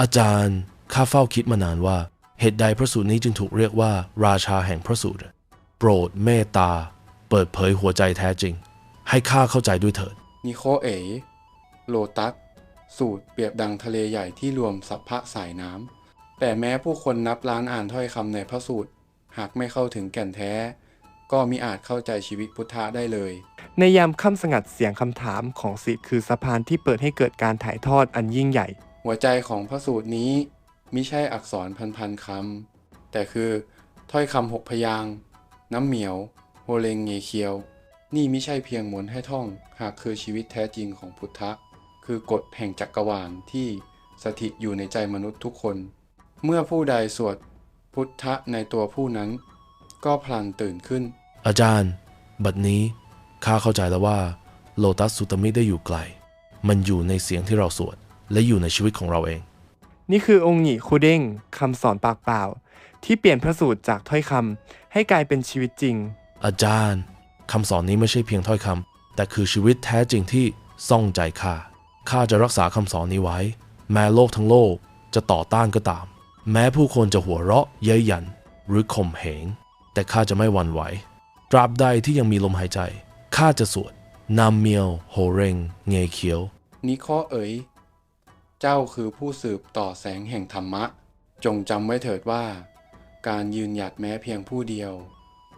อาจารย์ข้าเฝ้าคิดมานานว่า เหตุใดพระสูตรนี้จึงถูกเรียกว่า ราชาแห่งพระสูตร โปรดเมตตา เปิดเผยหัวใจแท้จริง ให้ข้าเข้าใจด้วยเถิด นิโคเอโลตัสสูตรเปรียบดังทะเลใหญ่ที่รวมสัพพะสายน้ำแต่แม้ผู้คนนับล้านอ่านถ้อยคำในพระสูตร หากไม่เข้าถึงแก่นแท้ ก็มิอาจเข้าใจชีวิตพุทธะได้เลย ในยามค่ำสงัดเสียงคำถามของสิทธิ์คือสะพานที่เปิดให้เกิดการถ่ายทอดอันยิ่งใหญ่ หัวใจของพระสูตรนี้มิใช่อักษรพันๆคำแต่คือ ถ้อยคำหกพยางน้ำเหมียว โฮเลงเงเคียว นี่มิใช่เพียงมนต์ให้ท่อง หากคือชีวิตแท้จริงของพุทธะ คือกฎแห่งจักรวาลที่สถิตอยู่ในใจมนุษย์ทุกคน เมื่อผู้ใดสวดพุทธะในตัวผู้นั้น ก็พลันตื่นขึ้น อาจารย์ บัดนี้ข้าเข้าใจแล้วว่า โลตัสสุตมิได้อยู่ไกล มันอยู่ในเสียงที่เราสวด และอยู่ในชีวิตของเราเอง นี่คือองค์หญิคูเด้งคำสอนปากเปล่า ที่เปลี่ยนพระสูตรจากถ้อยคำให้กลายเป็นชีวิตจริง อาจารย์คำสอนนี้ไม่ใช่เพียงถ้อยคำแต่คือชีวิตแท้จริงที่ซ่องใจข้าข้าจะรักษาคำสอนนี้ไว้ แม้โลกทั้งโลกจะต่อต้านก็ตาม แม้ผู้คนจะหัวเราะเย้ยหยัน หรือข่มเหง แต่ข้าจะไม่หวั่นไหว ตราบใดที่ยังมีลมหายใจข้าจะสวดนามเมียวโฮเรงเงยเขียว นิโคเอ๋ย เจ้าคือผู้สืบต่อแสงแห่งธรรมะ จงจำไว้เถิดว่า การยืนหยัดแม้เพียงผู้เดียว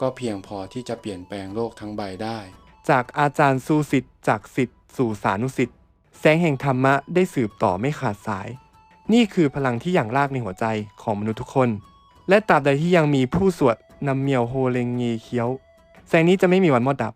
ก็เพียงพอที่จะเปลี่ยนแปลงโลกทั้งใบได้ จากอาจารย์สู่สิทธิ์จากสิทธิ์สู่สานุสิทธิ์แสงแห่งธรรมะได้สืบต่อไม่ขาดสาย นี่คือพลังที่อย่างลากในหัวใจของมนุษย์ทุกคน และตราบใดที่ยังมีผู้สวดนำเมียวโฮเลงเงเคี้ยว แสงนี้จะไม่มีวันหมดดับ